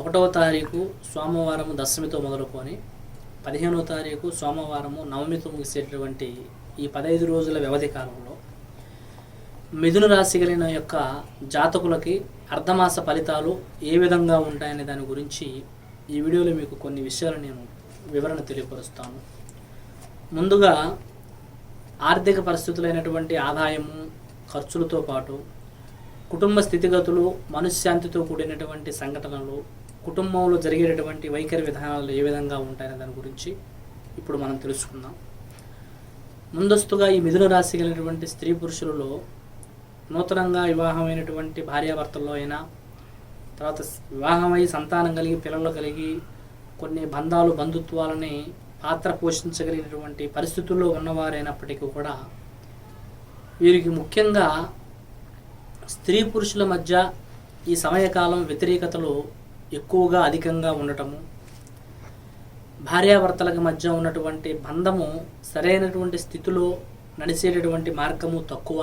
ఒకటవ తారీఖు సోమవారం దశమితో మొదలుకొని పదిహేనవ తారీఖు సోమవారము నవమితో ముగిసేటటువంటి ఈ పదహైదు రోజుల వ్యవధి కాలంలో మిథున రాశి కలిగిన యొక్క జాతకులకి అర్ధమాస ఫలితాలు ఏ విధంగా ఉంటాయనే దాని గురించి ఈ వీడియోలో మీకు కొన్ని విషయాలు నేను వివరణ తెలియపరుస్తాను. ముందుగా ఆర్థిక పరిస్థితులైనటువంటి ఆదాయము ఖర్చులతో పాటు కుటుంబ స్థితిగతులు మనశ్శాంతితో కూడినటువంటి సంఘటనలు కుటుంబంలో జరిగేటటువంటి వైఖరి విధానాలు ఏ విధంగా ఉంటాయనే దాని గురించి ఇప్పుడు మనం తెలుసుకుందాం. ముందస్తుగా ఈ మిథున రాశి కలిగినటువంటి స్త్రీ పురుషులలో నూతనంగా వివాహమైనటువంటి భార్యాభర్తల్లో అయినా తర్వాత వివాహమై సంతానం కలిగి పిల్లలు కలిగి కొన్ని బంధాలు బంధుత్వాలని పాత్ర పోషించగలిగినటువంటి పరిస్థితుల్లో ఉన్నవారైనప్పటికీ కూడా వీరికి ముఖ్యంగా స్త్రీ పురుషుల మధ్య ఈ సమయకాలం వ్యతిరేకతలు ఎక్కువగా అధికంగా ఉండటము. భార్యాభర్తలకు మధ్య ఉన్నటువంటి బంధము సరైనటువంటి స్థితిలో నడిచేటటువంటి మార్గము తక్కువ.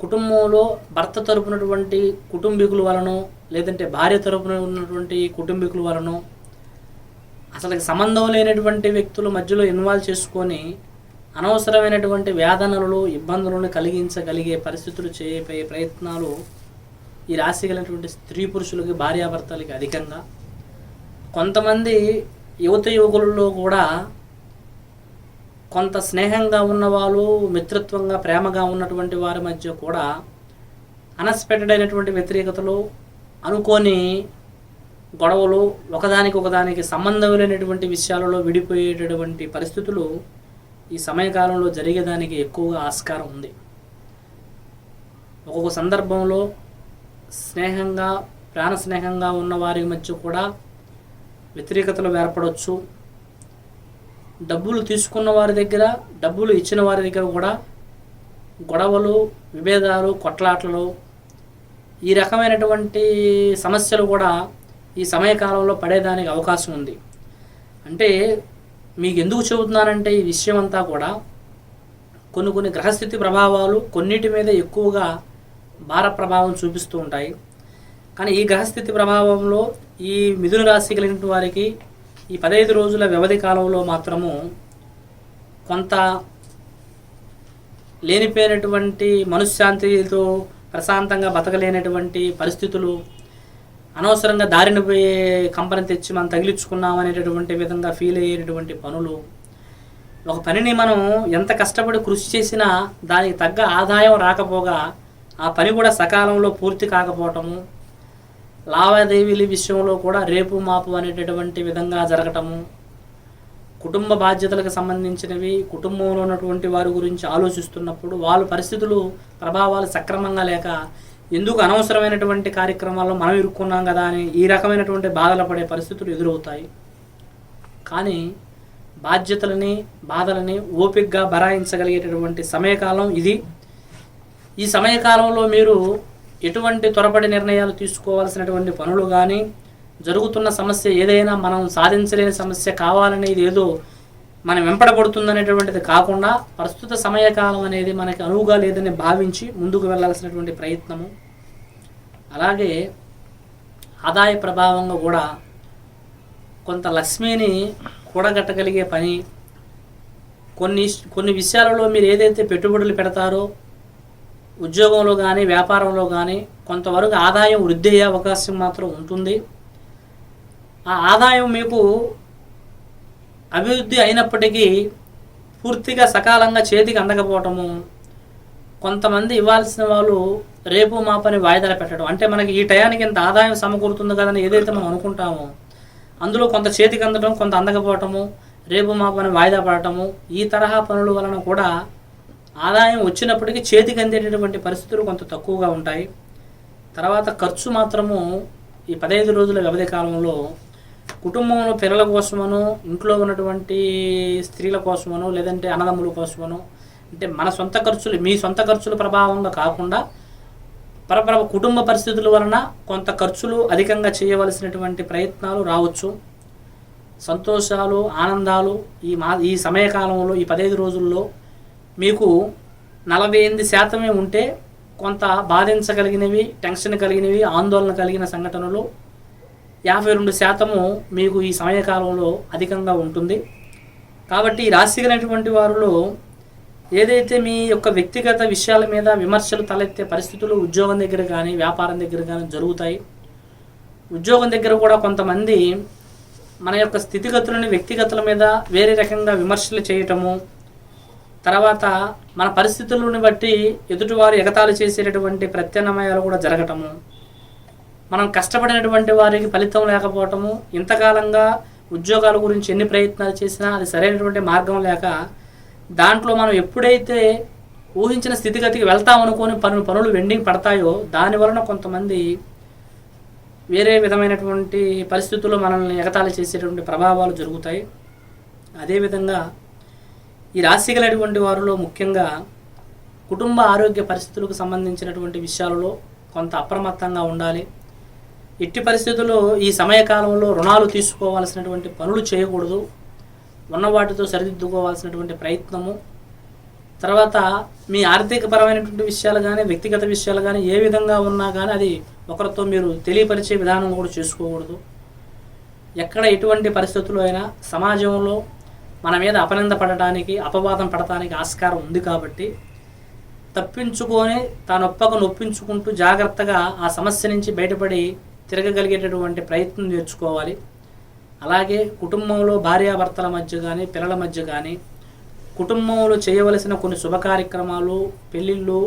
కుటుంబంలో భర్త తరపునటువంటి కుటుంబీకుల వలన లేదంటే భార్య తరపున ఉన్నటువంటి కుటుంబీకుల వలన అసలు సంబంధం లేనటువంటి వ్యక్తుల మధ్యలో ఇన్వాల్వ్ చేసుకొని అనవసరమైనటువంటి వేదనలు ఇబ్బందులను కలిగించగలిగే పరిస్థితులు చేయే ప్రయత్నాలు ఈ రాశి కలిగినటువంటి స్త్రీ పురుషులకి భార్యాభర్తలకి అధికంగా కొంతమంది యువత యువకులలో కూడా కొంత స్నేహంగా ఉన్నవాళ్ళు మిత్రత్వంగా ప్రేమగా ఉన్నటువంటి వారి మధ్య కూడా అన్ఎక్స్పెక్టెడ్ అయినటువంటి వ్యతిరేకతలు అనుకోని గొడవలు ఒకదానికి ఒకదానికి సంబంధం లేనటువంటి విషయాలలో విడిపోయేటటువంటి పరిస్థితులు ఈ సమయకాలంలో జరిగేదానికి ఎక్కువగా ఆస్కారం ఉంది. ఒక్కొక్క సందర్భంలో స్నేహంగా ప్రాణ స్నేహంగా ఉన్న వారి మధ్య కూడా వ్యతిరేకతలు ఏర్పడవచ్చు డబ్బులు తీసుకున్న వారి దగ్గర డబ్బులు ఇచ్చిన వారి దగ్గర కూడా గొడవలు విభేదాలు కొట్లాటలు ఈ రకమైనటువంటి సమస్యలు కూడా ఈ సమయకాలంలో పడేదానికి అవకాశం ఉంది. అంటే మీకు ఎందుకు చెబుతున్నానంటే ఈ విషయం అంతా కూడా కొన్ని కొన్ని గ్రహస్థితి ప్రభావాలు కొన్నిటి మీద ఎక్కువగా భార ప్రభావం చూపిస్తూ ఉంటాయి. కానీ ఈ గ్రహస్థితి ప్రభావంలో ఈ మిథున రాశి కలిగిన వారికి ఈ పదహైదు రోజుల వ్యవధి కాలంలో మాత్రము కొంత లేనిపోయినటువంటి మనశ్శాంతితో ప్రశాంతంగా బతకలేనటువంటి పరిస్థితులు అనవసరంగా దారిన పోయే కంపెనీ తెచ్చి మనం తగిలించుకున్నాం అనేటటువంటి విధంగా ఫీల్ అయ్యేటటువంటి పనులు. ఒక పనిని మనం ఎంత కష్టపడి కృషి చేసినా దానికి తగ్గ ఆదాయం రాకపోగా ఆ పని కూడా సకాలంలో పూర్తి కాకపోవటము లావాదేవీల విషయంలో కూడా రేపు మాపు అనేటటువంటి విధంగా జరగటము కుటుంబ బాధ్యతలకు సంబంధించినవి కుటుంబంలో ఉన్నటువంటి వారి గురించి ఆలోచిస్తున్నప్పుడు వాళ్ళ పరిస్థితులు ప్రభావాలు సక్రమంగా లేక ఎందుకు అనవసరమైనటువంటి కార్యక్రమాల్లో మనం ఇరుక్కున్నాం కదా అని ఈ రకమైనటువంటి బాధలు పడే పరిస్థితులు ఎదురవుతాయి. కానీ బాధ్యతలని బాధలని ఓపికగా బరాయించగలిగేటటువంటి సమయకాలం ఇది. ఈ సమయకాలంలో మీరు ఎటువంటి త్వరపడి నిర్ణయాలు తీసుకోవాల్సినటువంటి పనులు కానీ జరుగుతున్న సమస్య ఏదైనా మనం సాధించలేని సమస్య కావాలనేది ఏదో మనం వెంపడబడుతుందనేటువంటిది కాకుండా ప్రస్తుత సమయకాలం అనేది మనకి అనువుగా లేదని భావించి ముందుకు వెళ్ళాల్సినటువంటి ప్రయత్నము. అలాగే ఆదాయ ప్రభావంగా కూడా కొంత లక్ష్మిని కూడగట్టగలిగే పని కొన్ని కొన్ని విషయాలలో మీరు ఏదైతే పెట్టుబడులు పెడతారో ఉద్యోగంలో కానీ వ్యాపారంలో కానీ కొంతవరకు ఆదాయం వృద్ధి అయ్యే అవకాశం మాత్రం ఉంటుంది. ఆ ఆదాయం మీకు అభివృద్ధి అయినప్పటికీ పూర్తిగా సకాలంగా చేతికి అందకపోవటము కొంతమంది ఇవ్వాల్సిన వాళ్ళు రేపు మా పని వాయిదాలు పెట్టడం. అంటే మనకి ఈ టయానికి ఇంత ఆదాయం సమకూరుతుంది కదని ఏదైతే మనం అనుకుంటామో అందులో కొంత చేతికి అందడం కొంత అందకపోవటము రేపు మా పని వాయిదా పడటము ఈ తరహా పనుల వలన కూడా ఆదాయం వచ్చినప్పటికీ చేతికి అందేటటువంటి పరిస్థితులు కొంత తక్కువగా ఉంటాయి. తర్వాత ఖర్చు మాత్రము ఈ పదహైదు రోజుల వ్యవధి కాలంలో కుటుంబంలో పిల్లల కోసమనో ఇంట్లో ఉన్నటువంటి స్త్రీల కోసమనో లేదంటే అన్నదమ్ముల కోసమనో అంటే మన సొంత ఖర్చులు మీ సొంత ఖర్చుల ప్రభావంగా కాకుండా పరపర కుటుంబ పరిస్థితుల వలన కొంత ఖర్చులు అధికంగా చేయవలసినటువంటి ప్రయత్నాలు రావచ్చు. సంతోషాలు ఆనందాలు ఈ మా ఈ సమయకాలంలో ఈ పదహైదు రోజుల్లో మీకు నలభై ఎనిమిది శాతమే ఉంటే కొంత బాధించగలిగినవి టెన్షన్ కలిగినవి ఆందోళన కలిగిన సంఘటనలు యాభై రెండు శాతము మీకు ఈ సమయకాలంలో అధికంగా ఉంటుంది. కాబట్టి ఈ రాశి కలిగినటువంటి వారిలో ఏదైతే మీ యొక్క వ్యక్తిగత విషయాల మీద విమర్శలు తలెత్తే పరిస్థితులు ఉద్యోగం దగ్గర కానీ వ్యాపారం దగ్గర కానీ జరుగుతాయి. ఉద్యోగం దగ్గర కూడా కొంతమంది మన యొక్క స్థితిగతులను వ్యక్తిగతుల మీద వేరే రకంగా విమర్శలు చేయటము తర్వాత మన పరిస్థితులను బట్టి ఎదుటివారు ఎగతాళి చేసేటటువంటి ప్రత్యామ్నాయాలు కూడా జరగటము. మనం కష్టపడినటువంటి వారికి ఫలితం లేకపోవటము. ఇంతకాలంగా ఉద్యోగాల గురించి ఎన్ని ప్రయత్నాలు చేసినా అది సరైనటువంటి మార్గం లేక దాంట్లో మనం ఎప్పుడైతే ఊహించిన స్థితిగతికి వెళ్తామనుకోని పనులు పనులు వెండింగ్ పడతాయో దాని వలన కొంతమంది వేరే విధమైనటువంటి పరిస్థితుల్లో మనల్ని ఎగతాళి చేసేటువంటి ప్రభావాలు జరుగుతాయి. అదేవిధంగా ఈ రాశి కలిగినటువంటి వారిలో ముఖ్యంగా కుటుంబ ఆరోగ్య పరిస్థితులకు సంబంధించినటువంటి విషయాలలో కొంత అప్రమత్తంగా ఉండాలి. ఎట్టి పరిస్థితుల్లో ఈ సమయకాలంలో రుణాలు తీసుకోవాల్సినటువంటి పనులు చేయకూడదు. ఉన్న వాటితో సరిదిద్దుకోవాల్సినటువంటి ప్రయత్నము. తర్వాత మీ ఆర్థికపరమైనటువంటి విషయాలు కానీ వ్యక్తిగత విషయాలు కానీ ఏ విధంగా ఉన్నా కానీ అది ఒకరితో మీరు తెలియపరిచే విధానం కూడా చేసుకోకూడదు. ఎక్కడ ఎటువంటి పరిస్థితుల్లో అయినా సమాజంలో మన మీద అపనింద పడటానికి అపవాదం పడటానికి ఆస్కారం ఉంది కాబట్టి తప్పించుకొని తాను ఒప్పక నొప్పించుకుంటూ జాగ్రత్తగా ఆ సమస్య నుంచి బయటపడి తిరగగలిగేటటువంటి ప్రయత్నం నేర్చుకోవాలి. అలాగే కుటుంబంలో భార్యాభర్తల మధ్య కానీ పిల్లల మధ్య కానీ కుటుంబంలో చేయవలసిన కొన్ని శుభ కార్యక్రమాలు పెళ్ళిళ్ళు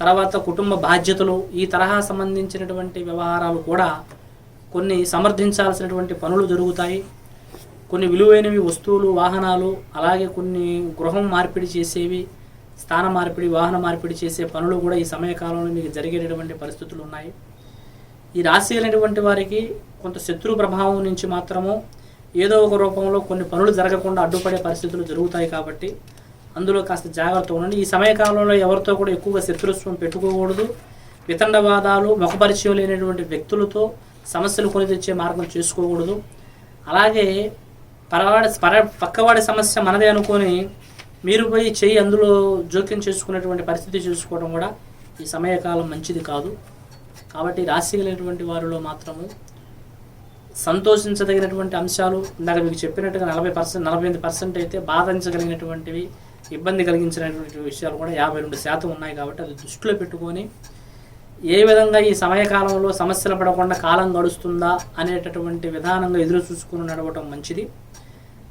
తర్వాత కుటుంబ బాధ్యతలు ఈ తరహా సంబంధించినటువంటి వ్యవహారాలు కూడా కొన్ని సమర్థించాల్సినటువంటి పనులు జరుగుతాయి. కొన్ని విలువైనవి వస్తువులు వాహనాలు అలాగే కొన్ని గృహం మార్పిడి చేసేవి స్థాన మార్పిడి వాహన మార్పిడి చేసే పనులు కూడా ఈ సమయకాలంలో మీకు జరిగేటటువంటి పరిస్థితులు ఉన్నాయి. ఈ రాశి అయినటువంటి వారికి కొంత శత్రు ప్రభావం నుంచి మాత్రము ఏదో ఒక రూపంలో కొన్ని పనులు జరగకుండా అడ్డుపడే పరిస్థితులు జరుగుతాయి కాబట్టి అందులో కాస్త జాగ్రత్త ఉండండి. ఈ సమయకాలంలో ఎవరితో కూడా ఎక్కువగా శత్రుత్వం పెట్టుకోకూడదు. వితండవాదాలు ముఖపరిచయం లేనటువంటి వ్యక్తులతో సమస్యలు కొని తెచ్చే మార్గం చేసుకోకూడదు. అలాగే పరవాడి పర పక్కవాడి సమస్య మనదే అనుకొని మీరు పోయి చెయ్యి అందులో జోక్యం చేసుకునేటువంటి పరిస్థితి చూసుకోవడం కూడా ఈ సమయకాలం మంచిది కాదు. కాబట్టి రాశి కలిగినటువంటి వారిలో మాత్రము సంతోషించదగినటువంటి అంశాలు ఇందాక మీకు చెప్పినట్టుగా నలభై పర్సెంట్ నలభై ఎనిమిది పర్సెంట్ అయితే బాధించగలిగినటువంటివి ఇబ్బంది కలిగించినటువంటి విషయాలు కూడా యాభై రెండు శాతం ఉన్నాయి కాబట్టి అది దృష్టిలో పెట్టుకొని ఏ విధంగా ఈ సమయకాలంలో సమస్యలు పడకుండా కాలం గడుస్తుందా అనేటటువంటి విధానంగా ఎదురు చూసుకుని నడవటం మంచిది.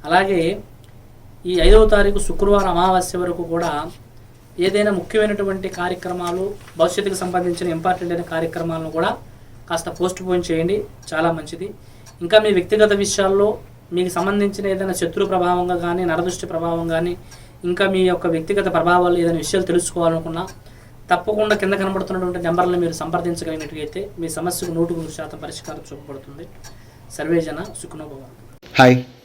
అలాగే ఈ ఐదవ తారీఖు శుక్రవారం అమావాస్య వరకు కూడా ఏదైనా ముఖ్యమైనటువంటి కార్యక్రమాలు భవిష్యత్తుకు సంబంధించిన ఇంపార్టెంట్ అయిన కార్యక్రమాలను కూడా కాస్త పోస్ట్ పోన్ చేయండి. చాలా మంచిది. ఇంకా మీ వ్యక్తిగత విషయాల్లో మీకు సంబంధించిన ఏదైనా శత్రు ప్రభావంగా కానీ నరదృష్టి ప్రభావం కానీ ఇంకా మీ యొక్క వ్యక్తిగత ప్రభావాలు ఏదైనా విషయాలు తెలుసుకోవాలనుకున్నా తప్పకుండా కింద కనబడుతున్నటువంటి నెంబర్లను మీరు సంప్రదించగలిగినట్లయితే మీ సమస్యకు నూటికి నూరు శాతం పరిష్కారం చూపబడుతుంది. సర్వేజన సుఖనోభవం హాయ్